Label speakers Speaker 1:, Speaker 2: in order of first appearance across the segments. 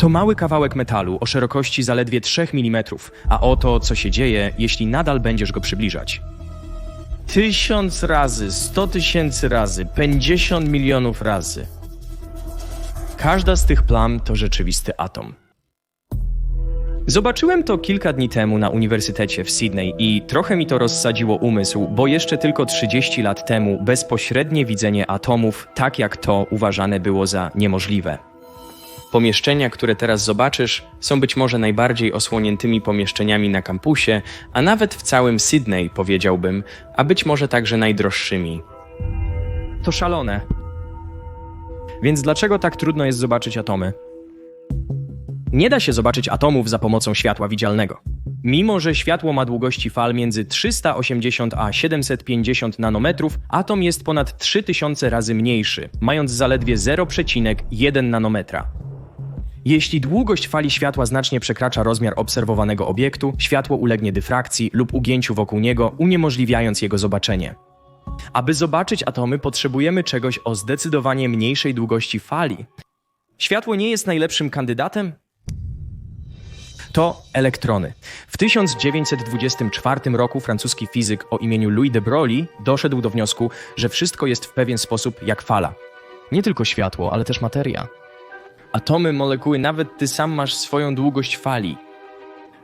Speaker 1: To mały kawałek metalu o szerokości zaledwie 3 mm, a oto co się dzieje, jeśli nadal będziesz go przybliżać. Tysiąc razy, sto tysięcy razy, pięćdziesiąt milionów razy. Każda z tych plam to rzeczywisty atom. Zobaczyłem to kilka dni temu na Uniwersytecie w Sydney i trochę mi to rozsadziło umysł, bo jeszcze tylko 30 lat temu bezpośrednie widzenie atomów, tak jak to, uważane było za niemożliwe. Pomieszczenia, które teraz zobaczysz, są być może najbardziej osłoniętymi pomieszczeniami na kampusie, a nawet w całym Sydney, powiedziałbym, a być może także najdroższymi. To szalone. Więc dlaczego tak trudno jest zobaczyć atomy? Nie da się zobaczyć atomów za pomocą światła widzialnego. Mimo, że światło ma długości fal między 380 a 750 nanometrów, atom jest ponad 3000 razy mniejszy, mając zaledwie 0,1 nanometra. Jeśli długość fali światła znacznie przekracza rozmiar obserwowanego obiektu, światło ulegnie dyfrakcji lub ugięciu wokół niego, uniemożliwiając jego zobaczenie. Aby zobaczyć atomy, potrzebujemy czegoś o zdecydowanie mniejszej długości fali. Światło nie jest najlepszym kandydatem? To elektrony. W 1924 roku francuski fizyk o imieniu Louis de Broglie doszedł do wniosku, że wszystko jest w pewien sposób jak fala. Nie tylko światło, ale też materia. Atomy, molekuły, nawet ty sam masz swoją długość fali.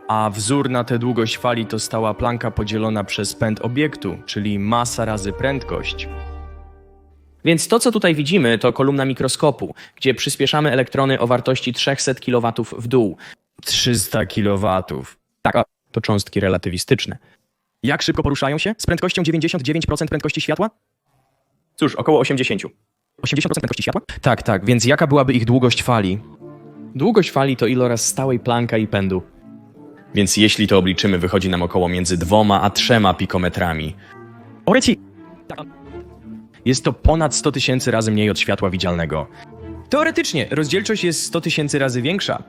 Speaker 1: A wzór na tę długość fali to stała planka podzielona przez pęd obiektu, czyli masa razy prędkość. Więc to, co tutaj widzimy, to kolumna mikroskopu, gdzie przyspieszamy elektrony o wartości 300 kW w dół. 300 kW. Tak, to cząstki relatywistyczne. Jak szybko poruszają się? Z prędkością 99% prędkości światła? Cóż, około 80. 80% prędkości światła? Tak, tak, więc jaka byłaby ich długość fali? Długość fali to iloraz stałej planka i pędu. Więc jeśli to obliczymy, wychodzi nam około między dwoma a trzema pikometrami. Oreci! Tak. Jest to ponad 100 tysięcy razy mniej od światła widzialnego. Teoretycznie rozdzielczość jest 100 tysięcy razy większa.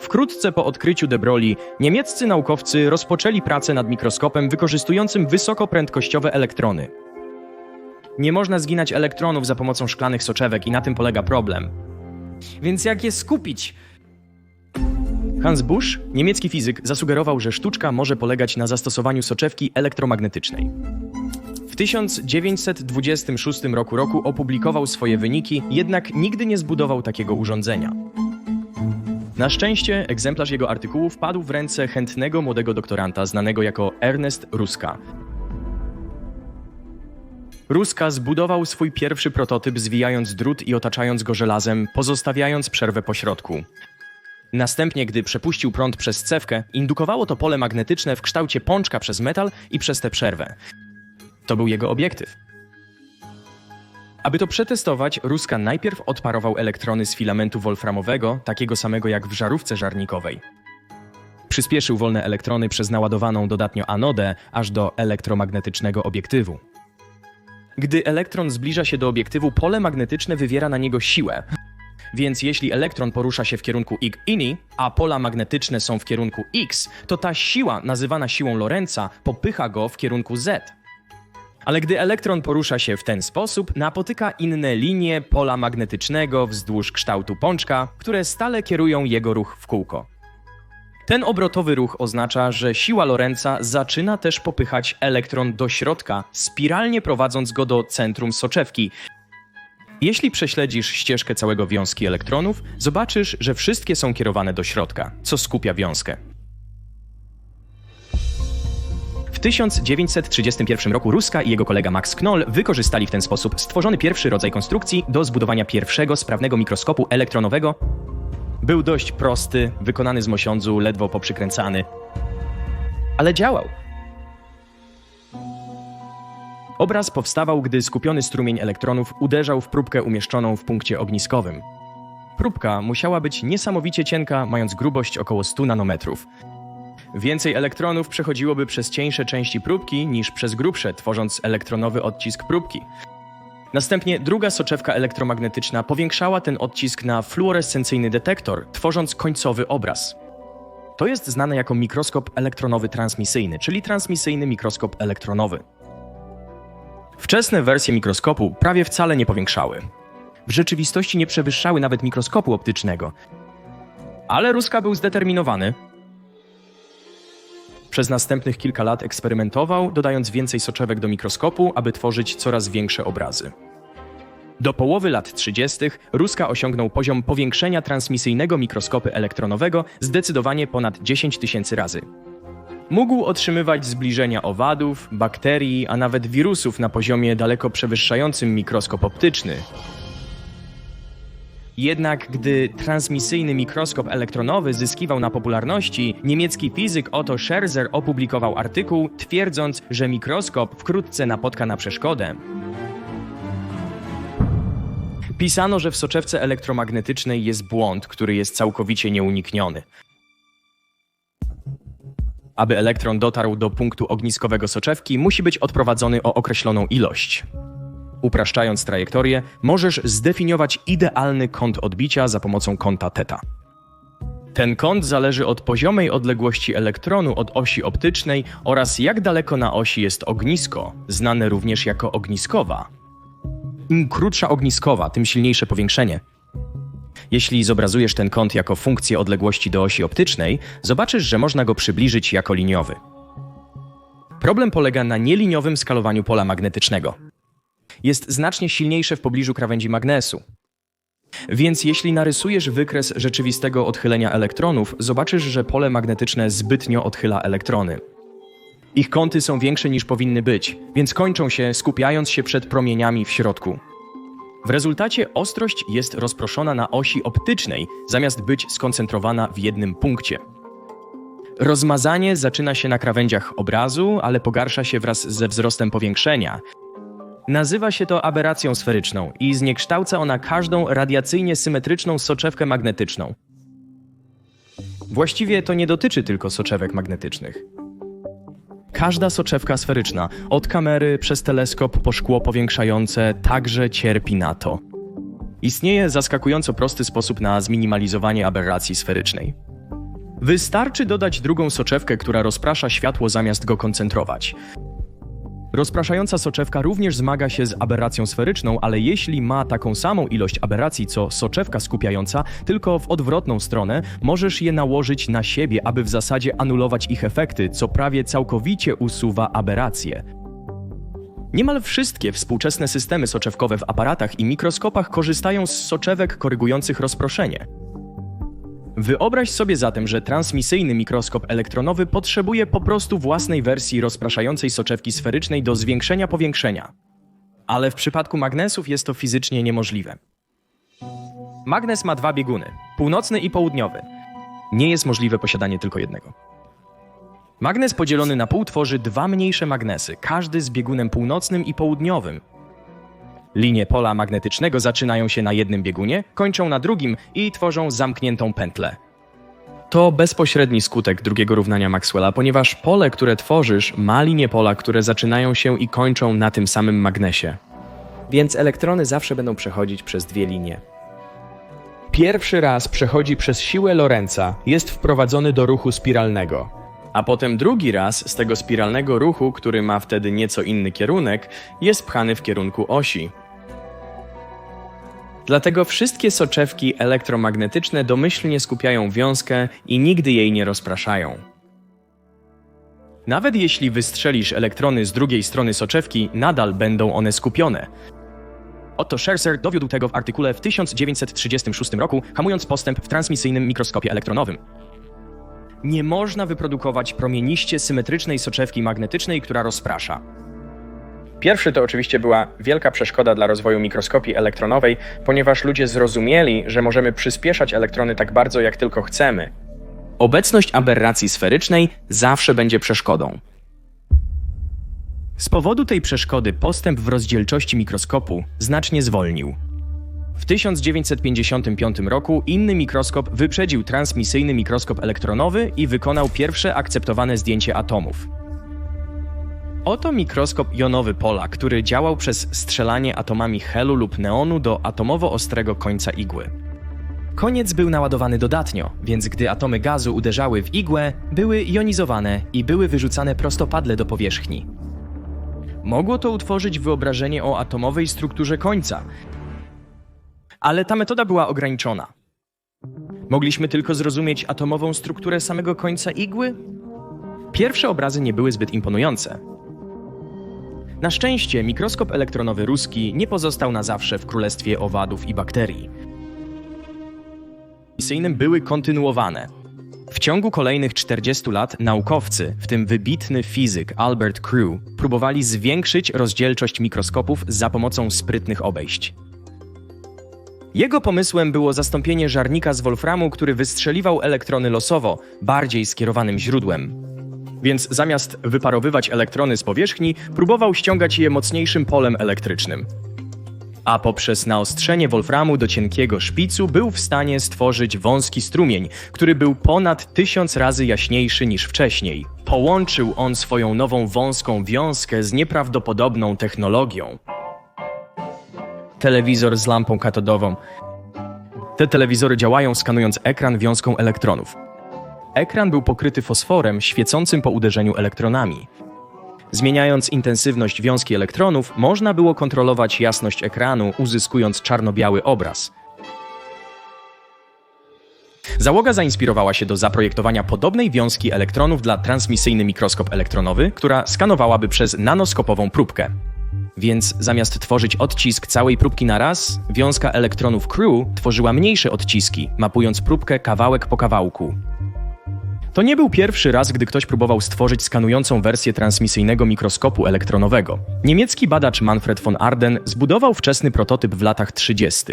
Speaker 1: Wkrótce po odkryciu de Broglie niemieccy naukowcy rozpoczęli pracę nad mikroskopem wykorzystującym wysokoprędkościowe elektrony. Nie można zginać elektronów za pomocą szklanych soczewek i na tym polega problem. Więc jak je skupić? Hans Busch, niemiecki fizyk, zasugerował, że sztuczka może polegać na zastosowaniu soczewki elektromagnetycznej. W 1926 roku, roku opublikował swoje wyniki, jednak nigdy nie zbudował takiego urządzenia. Na szczęście egzemplarz jego artykułu wpadł w ręce chętnego młodego doktoranta znanego jako Ernest Ruska. Ruska zbudował swój pierwszy prototyp zwijając drut i otaczając go żelazem, pozostawiając przerwę po środku. Następnie, gdy przepuścił prąd przez cewkę, indukowało to pole magnetyczne w kształcie pączka przez metal i przez tę przerwę. To był jego obiektyw. Aby to przetestować, Ruska najpierw odparował elektrony z filamentu wolframowego, takiego samego jak w żarówce żarnikowej. Przyspieszył wolne elektrony przez naładowaną dodatnio anodę aż do elektromagnetycznego obiektywu. Gdy elektron zbliża się do obiektywu, pole magnetyczne wywiera na niego siłę. Więc jeśli elektron porusza się w kierunku y ini, a pola magnetyczne są w kierunku x, to ta siła, nazywana siłą Lorenza, popycha go w kierunku z. Ale gdy elektron porusza się w ten sposób, napotyka inne linie pola magnetycznego wzdłuż kształtu pączka, które stale kierują jego ruch w kółko. Ten obrotowy ruch oznacza, że siła Lorenza zaczyna też popychać elektron do środka, spiralnie prowadząc go do centrum soczewki. Jeśli prześledzisz ścieżkę całego wiązki elektronów, zobaczysz, że wszystkie są kierowane do środka, co skupia wiązkę. W 1931 roku Ruska i jego kolega Max Knoll wykorzystali w ten sposób stworzony pierwszy rodzaj konstrukcji do zbudowania pierwszego sprawnego mikroskopu elektronowego. Był dość prosty, wykonany z mosiądzu, ledwo poprzykręcany, ale działał. Obraz powstawał, gdy skupiony strumień elektronów uderzał w próbkę umieszczoną w punkcie ogniskowym. Próbka musiała być niesamowicie cienka, mając grubość około 100 nanometrów. Więcej elektronów przechodziłoby przez cieńsze części próbki niż przez grubsze, tworząc elektronowy odcisk próbki. Następnie druga soczewka elektromagnetyczna powiększała ten odcisk na fluorescencyjny detektor, tworząc końcowy obraz. To jest znane jako mikroskop elektronowy transmisyjny, czyli transmisyjny mikroskop elektronowy. Wczesne wersje mikroskopu prawie wcale nie powiększały. w rzeczywistości nie przewyższały nawet mikroskopu optycznego. Ale Ruska był zdeterminowany. Przez następnych kilka lat eksperymentował, dodając więcej soczewek do mikroskopu, aby tworzyć coraz większe obrazy. Do połowy lat 30. Ruska osiągnął poziom powiększenia transmisyjnego mikroskopu elektronowego zdecydowanie ponad 10 tysięcy razy. Mógł otrzymywać zbliżenia owadów, bakterii, a nawet wirusów na poziomie daleko przewyższającym mikroskop optyczny. Jednak gdy transmisyjny mikroskop elektronowy zyskiwał na popularności, niemiecki fizyk Otto Scherzer opublikował artykuł, twierdząc, że mikroskop wkrótce napotka na przeszkodę. Pisano, że w soczewce elektromagnetycznej jest błąd, który jest całkowicie nieunikniony. Aby elektron dotarł do punktu ogniskowego soczewki, musi być odprowadzony o określoną ilość. Upraszczając trajektorię, możesz zdefiniować idealny kąt odbicia za pomocą kąta θ. Ten kąt zależy od poziomej odległości elektronu od osi optycznej oraz jak daleko na osi jest ognisko, znane również jako ogniskowa. Im krótsza ogniskowa, tym silniejsze powiększenie. Jeśli zobrazujesz ten kąt jako funkcję odległości do osi optycznej, zobaczysz, że można go przybliżyć jako liniowy. Problem polega na nieliniowym skalowaniu pola magnetycznego. Jest znacznie silniejsze w pobliżu krawędzi magnesu. Więc jeśli narysujesz wykres rzeczywistego odchylenia elektronów, zobaczysz, że pole magnetyczne zbytnio odchyla elektrony. Ich kąty są większe niż powinny być, więc kończą się skupiając się przed promieniami w środku. W rezultacie ostrość jest rozproszona na osi optycznej, zamiast być skoncentrowana w jednym punkcie. Rozmazanie zaczyna się na krawędziach obrazu, ale pogarsza się wraz ze wzrostem powiększenia. Nazywa się to aberracją sferyczną i zniekształca ona każdą radiacyjnie symetryczną soczewkę magnetyczną. Właściwie to nie dotyczy tylko soczewek magnetycznych. Każda soczewka sferyczna, od kamery przez teleskop po szkło powiększające, także cierpi na to. Istnieje zaskakująco prosty sposób na zminimalizowanie aberracji sferycznej. Wystarczy dodać drugą soczewkę, która rozprasza światło zamiast go koncentrować. Rozpraszająca soczewka również zmaga się z aberracją sferyczną, ale jeśli ma taką samą ilość aberracji co soczewka skupiająca, tylko w odwrotną stronę, możesz je nałożyć na siebie, aby w zasadzie anulować ich efekty, co prawie całkowicie usuwa aberracje. Niemal wszystkie współczesne systemy soczewkowe w aparatach i mikroskopach korzystają z soczewek korygujących rozproszenie. Wyobraź sobie zatem, że transmisyjny mikroskop elektronowy potrzebuje po prostu własnej wersji rozpraszającej soczewki sferycznej do zwiększenia powiększenia. Ale w przypadku magnesów jest to fizycznie niemożliwe. Magnes ma dwa bieguny północny i południowy. Nie jest możliwe posiadanie tylko jednego. Magnes podzielony na pół tworzy dwa mniejsze magnesy, każdy z biegunem północnym i południowym, Linie pola magnetycznego zaczynają się na jednym biegunie, kończą na drugim i tworzą zamkniętą pętlę. To bezpośredni skutek drugiego równania Maxwella, ponieważ pole, które tworzysz, ma linie pola, które zaczynają się i kończą na tym samym magnesie. Więc elektrony zawsze będą przechodzić przez dwie linie. Pierwszy raz przechodzi przez siłę Lorenza, jest wprowadzony do ruchu spiralnego. A potem drugi raz z tego spiralnego ruchu, który ma wtedy nieco inny kierunek, jest pchany w kierunku osi. Dlatego wszystkie soczewki elektromagnetyczne domyślnie skupiają wiązkę i nigdy jej nie rozpraszają. Nawet jeśli wystrzelisz elektrony z drugiej strony soczewki, nadal będą one skupione. Otto Scherzer dowiódł tego w artykule w 1936 roku, hamując postęp w transmisyjnym mikroskopie elektronowym. Nie można wyprodukować promieniście symetrycznej soczewki magnetycznej, która rozprasza. Pierwszy to oczywiście była wielka przeszkoda dla rozwoju mikroskopii elektronowej, ponieważ ludzie zrozumieli, że możemy przyspieszać elektrony tak bardzo, jak tylko chcemy. Obecność aberracji sferycznej zawsze będzie przeszkodą. Z powodu tej przeszkody postęp w rozdzielczości mikroskopu znacznie zwolnił. W 1955 roku inny mikroskop wyprzedził transmisyjny mikroskop elektronowy i wykonał pierwsze akceptowane zdjęcie atomów. Oto mikroskop jonowy pola, który działał przez strzelanie atomami helu lub neonu do atomowo ostrego końca igły. Koniec był naładowany dodatnio, więc gdy atomy gazu uderzały w igłę, były jonizowane i były wyrzucane prostopadle do powierzchni. Mogło to utworzyć wyobrażenie o atomowej strukturze końca. Ale ta metoda była ograniczona. Mogliśmy tylko zrozumieć atomową strukturę samego końca igły? Pierwsze obrazy nie były zbyt imponujące. Na szczęście mikroskop elektronowy ruski nie pozostał na zawsze w królestwie owadów i bakterii. Misyjnym były kontynuowane. W ciągu kolejnych 40 lat naukowcy, w tym wybitny fizyk Albert Crew, próbowali zwiększyć rozdzielczość mikroskopów za pomocą sprytnych obejść. Jego pomysłem było zastąpienie żarnika z wolframu, który wystrzeliwał elektrony losowo, bardziej skierowanym źródłem. Więc zamiast wyparowywać elektrony z powierzchni, próbował ściągać je mocniejszym polem elektrycznym. A poprzez naostrzenie wolframu do cienkiego szpicu był w stanie stworzyć wąski strumień, który był ponad tysiąc razy jaśniejszy niż wcześniej. Połączył on swoją nową wąską wiązkę z nieprawdopodobną technologią. Telewizor z lampą katodową. Te telewizory działają skanując ekran wiązką elektronów. Ekran był pokryty fosforem świecącym po uderzeniu elektronami. Zmieniając intensywność wiązki elektronów, można było kontrolować jasność ekranu, uzyskując czarno-biały obraz. Załoga zainspirowała się do zaprojektowania podobnej wiązki elektronów dla transmisyjny mikroskop elektronowy, która skanowałaby przez nanoskopową próbkę. Więc zamiast tworzyć odcisk całej próbki na raz, wiązka elektronów Crew tworzyła mniejsze odciski, mapując próbkę kawałek po kawałku. To nie był pierwszy raz, gdy ktoś próbował stworzyć skanującą wersję transmisyjnego mikroskopu elektronowego. Niemiecki badacz Manfred von Arden zbudował wczesny prototyp w latach 30.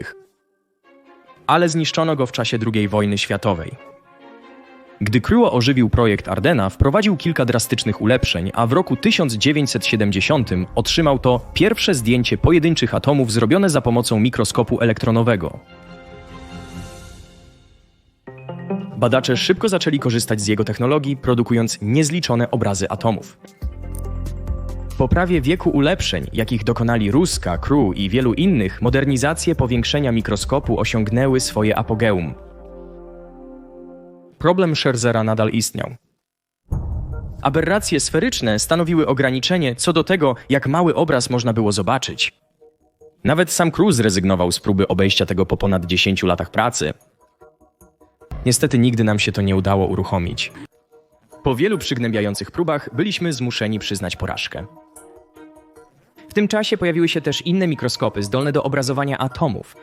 Speaker 1: Ale zniszczono go w czasie II wojny światowej. Gdy Crew ożywił projekt Ardena, wprowadził kilka drastycznych ulepszeń, a w roku 1970 otrzymał to pierwsze zdjęcie pojedynczych atomów zrobione za pomocą mikroskopu elektronowego. Badacze szybko zaczęli korzystać z jego technologii, produkując niezliczone obrazy atomów. Po prawie wieku ulepszeń, jakich dokonali Ruska, Crew i wielu innych, modernizacje powiększenia mikroskopu osiągnęły swoje apogeum. Problem Scherzera nadal istniał. Aberracje sferyczne stanowiły ograniczenie co do tego, jak mały obraz można było zobaczyć. Nawet sam Crew zrezygnował z próby obejścia tego po ponad 10 latach pracy. Niestety nigdy nam się to nie udało uruchomić. Po wielu przygnębiających próbach byliśmy zmuszeni przyznać porażkę. W tym czasie pojawiły się też inne mikroskopy zdolne do obrazowania atomów.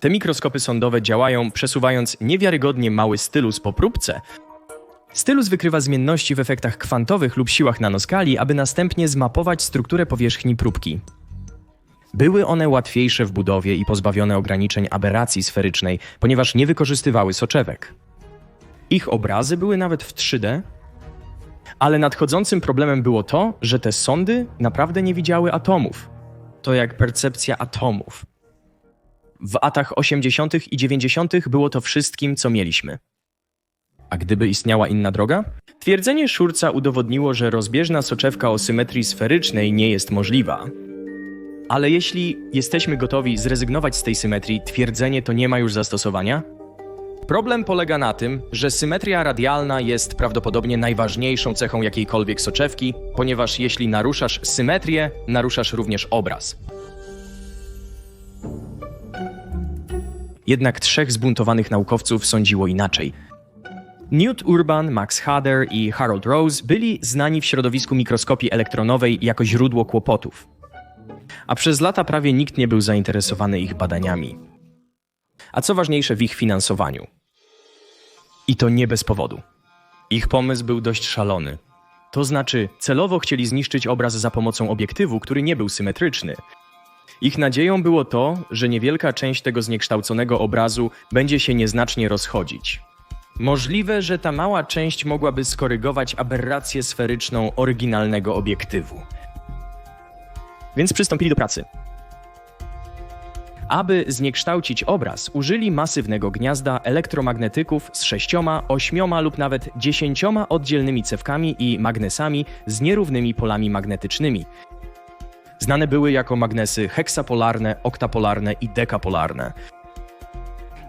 Speaker 1: Te mikroskopy sądowe działają przesuwając niewiarygodnie mały stylus po próbce. Stylus wykrywa zmienności w efektach kwantowych lub siłach nanoskali, aby następnie zmapować strukturę powierzchni próbki. Były one łatwiejsze w budowie i pozbawione ograniczeń aberracji sferycznej, ponieważ nie wykorzystywały soczewek. Ich obrazy były nawet w 3D, ale nadchodzącym problemem było to, że te sondy naprawdę nie widziały atomów. To jak percepcja atomów. W latach 80. i 90. było to wszystkim, co mieliśmy. A gdyby istniała inna droga? Twierdzenie Szurca udowodniło, że rozbieżna soczewka o symetrii sferycznej nie jest możliwa. Ale jeśli jesteśmy gotowi zrezygnować z tej symetrii, twierdzenie to nie ma już zastosowania? Problem polega na tym, że symetria radialna jest prawdopodobnie najważniejszą cechą jakiejkolwiek soczewki, ponieważ jeśli naruszasz symetrię, naruszasz również obraz. Jednak trzech zbuntowanych naukowców sądziło inaczej. Newt Urban, Max Hader i Harold Rose byli znani w środowisku mikroskopii elektronowej jako źródło kłopotów a przez lata prawie nikt nie był zainteresowany ich badaniami. A co ważniejsze, w ich finansowaniu. I to nie bez powodu. Ich pomysł był dość szalony. To znaczy, celowo chcieli zniszczyć obraz za pomocą obiektywu, który nie był symetryczny. Ich nadzieją było to, że niewielka część tego zniekształconego obrazu będzie się nieznacznie rozchodzić. Możliwe, że ta mała część mogłaby skorygować aberrację sferyczną oryginalnego obiektywu więc przystąpili do pracy. Aby zniekształcić obraz, użyli masywnego gniazda elektromagnetyków z sześcioma, ośmioma lub nawet dziesięcioma oddzielnymi cewkami i magnesami z nierównymi polami magnetycznymi. Znane były jako magnesy heksapolarne, oktapolarne i dekapolarne.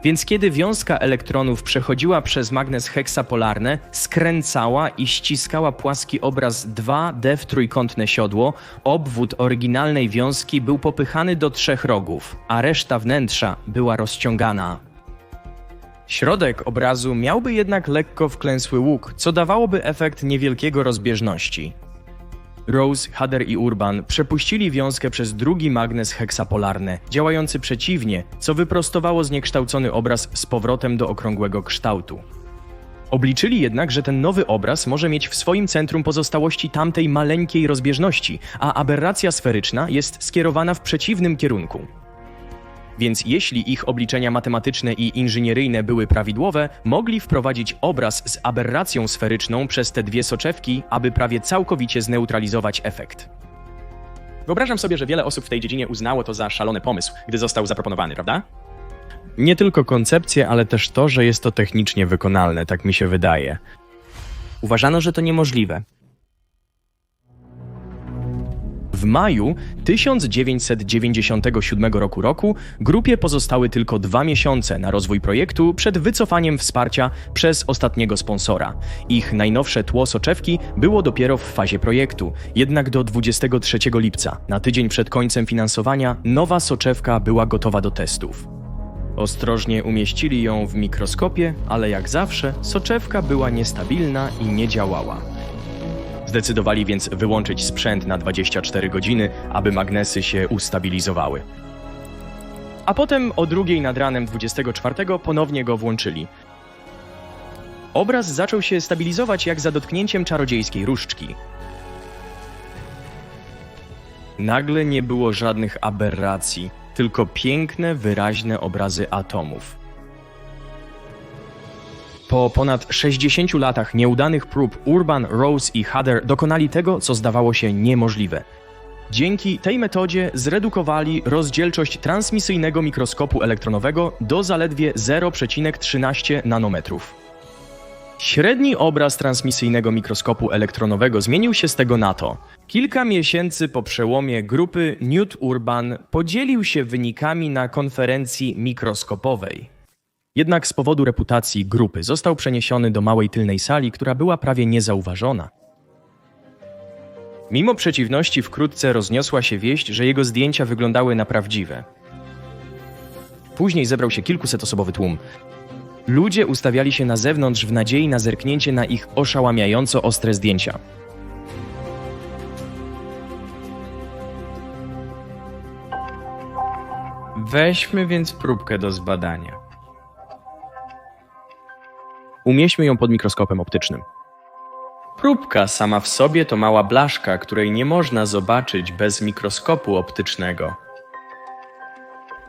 Speaker 1: Więc kiedy wiązka elektronów przechodziła przez magnes heksapolarne, skręcała i ściskała płaski obraz 2D w trójkątne siodło, obwód oryginalnej wiązki był popychany do trzech rogów, a reszta wnętrza była rozciągana. Środek obrazu miałby jednak lekko wklęsły łuk, co dawałoby efekt niewielkiego rozbieżności. Rose, Hader i Urban przepuścili wiązkę przez drugi magnes heksapolarny, działający przeciwnie, co wyprostowało zniekształcony obraz z powrotem do okrągłego kształtu. Obliczyli jednak, że ten nowy obraz może mieć w swoim centrum pozostałości tamtej maleńkiej rozbieżności, a aberracja sferyczna jest skierowana w przeciwnym kierunku. Więc jeśli ich obliczenia matematyczne i inżynieryjne były prawidłowe, mogli wprowadzić obraz z aberracją sferyczną przez te dwie soczewki, aby prawie całkowicie zneutralizować efekt.
Speaker 2: Wyobrażam sobie, że wiele osób w tej dziedzinie uznało to za szalony pomysł, gdy został zaproponowany, prawda?
Speaker 1: Nie tylko koncepcję, ale też to, że jest to technicznie wykonalne, tak mi się wydaje.
Speaker 2: Uważano, że to niemożliwe.
Speaker 1: W maju 1997 roku roku grupie pozostały tylko dwa miesiące na rozwój projektu przed wycofaniem wsparcia przez ostatniego sponsora. Ich najnowsze tło soczewki było dopiero w fazie projektu, jednak do 23 lipca, na tydzień przed końcem finansowania, nowa soczewka była gotowa do testów. Ostrożnie umieścili ją w mikroskopie, ale jak zawsze soczewka była niestabilna i nie działała. Zdecydowali więc wyłączyć sprzęt na 24 godziny, aby magnesy się ustabilizowały. A potem o drugiej nad ranem 24 ponownie go włączyli. Obraz zaczął się stabilizować jak za dotknięciem czarodziejskiej różdżki. Nagle nie było żadnych aberracji, tylko piękne, wyraźne obrazy atomów. Po ponad 60 latach nieudanych prób Urban, Rose i Hader dokonali tego, co zdawało się niemożliwe. Dzięki tej metodzie zredukowali rozdzielczość transmisyjnego mikroskopu elektronowego do zaledwie 0,13 nanometrów. Średni obraz transmisyjnego mikroskopu elektronowego zmienił się z tego na to. Kilka miesięcy po przełomie grupy Newt Urban podzielił się wynikami na konferencji mikroskopowej. Jednak z powodu reputacji grupy został przeniesiony do małej tylnej sali, która była prawie niezauważona. Mimo przeciwności wkrótce rozniosła się wieść, że jego zdjęcia wyglądały na prawdziwe. Później zebrał się kilkusetosobowy tłum. Ludzie ustawiali się na zewnątrz w nadziei na zerknięcie na ich oszałamiająco ostre zdjęcia. Weźmy więc próbkę do zbadania. Umieśćmy ją pod mikroskopem optycznym. Próbka sama w sobie to mała blaszka, której nie można zobaczyć bez mikroskopu optycznego.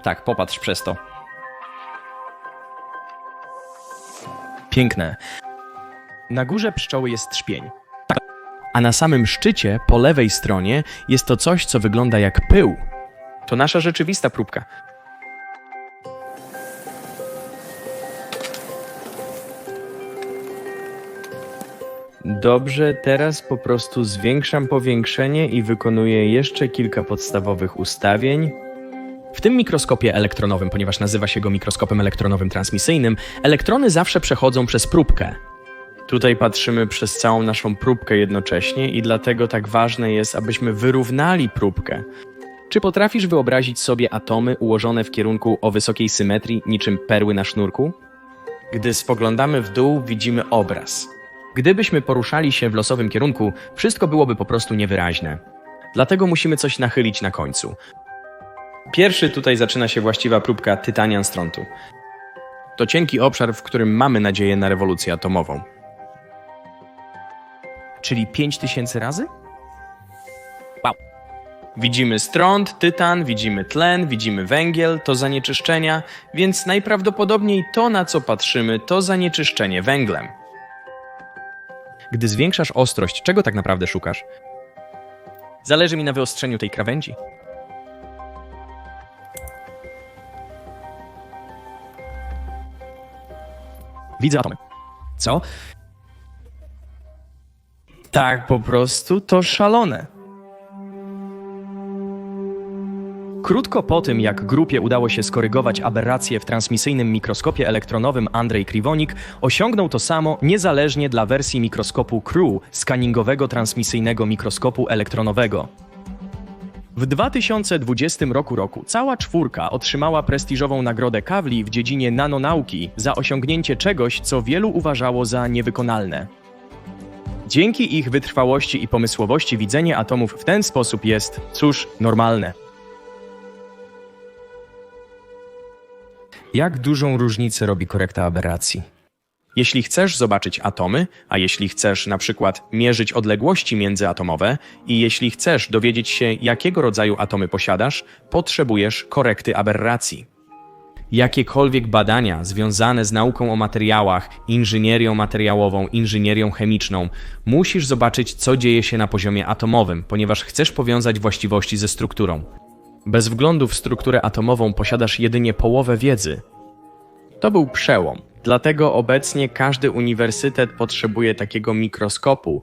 Speaker 1: Tak, popatrz przez to. Piękne. Na górze pszczoły jest trzpień. A na samym szczycie, po lewej stronie, jest to coś, co wygląda jak pył. To nasza rzeczywista próbka. Dobrze, teraz po prostu zwiększam powiększenie i wykonuję jeszcze kilka podstawowych ustawień. W tym mikroskopie elektronowym, ponieważ nazywa się go mikroskopem elektronowym transmisyjnym, elektrony zawsze przechodzą przez próbkę. Tutaj patrzymy przez całą naszą próbkę jednocześnie i dlatego tak ważne jest, abyśmy wyrównali próbkę. Czy potrafisz wyobrazić sobie atomy ułożone w kierunku o wysokiej symetrii, niczym perły na sznurku? Gdy spoglądamy w dół, widzimy obraz. Gdybyśmy poruszali się w losowym kierunku, wszystko byłoby po prostu niewyraźne. Dlatego musimy coś nachylić na końcu. Pierwszy tutaj zaczyna się właściwa próbka tytanian strontu. To cienki obszar, w którym mamy nadzieję na rewolucję atomową. Czyli 5000 razy? Wow. Widzimy stront, tytan, widzimy tlen, widzimy węgiel, to zanieczyszczenia, więc najprawdopodobniej to, na co patrzymy, to zanieczyszczenie węglem. Gdy zwiększasz ostrość, czego tak naprawdę szukasz? Zależy mi na wyostrzeniu tej krawędzi. Widzę atomy. Co? Tak, po prostu to szalone. Krótko po tym, jak grupie udało się skorygować aberracje w transmisyjnym mikroskopie elektronowym, Andrzej Kriwonik osiągnął to samo niezależnie dla wersji mikroskopu CREW, skaningowego transmisyjnego mikroskopu elektronowego. W 2020 roku, roku cała czwórka otrzymała prestiżową nagrodę Kawli w dziedzinie nanonauki za osiągnięcie czegoś, co wielu uważało za niewykonalne. Dzięki ich wytrwałości i pomysłowości widzenie atomów w ten sposób jest, cóż, normalne. Jak dużą różnicę robi korekta aberracji?
Speaker 2: Jeśli chcesz zobaczyć atomy, a jeśli chcesz na przykład mierzyć odległości międzyatomowe i jeśli chcesz dowiedzieć się, jakiego rodzaju atomy posiadasz, potrzebujesz korekty aberracji. Jakiekolwiek badania związane z nauką o materiałach, inżynierią materiałową, inżynierią chemiczną, musisz zobaczyć, co dzieje się na poziomie atomowym, ponieważ chcesz powiązać właściwości ze strukturą.
Speaker 1: Bez wglądu w strukturę atomową posiadasz jedynie połowę wiedzy.
Speaker 2: To był przełom. Dlatego obecnie każdy uniwersytet potrzebuje takiego mikroskopu,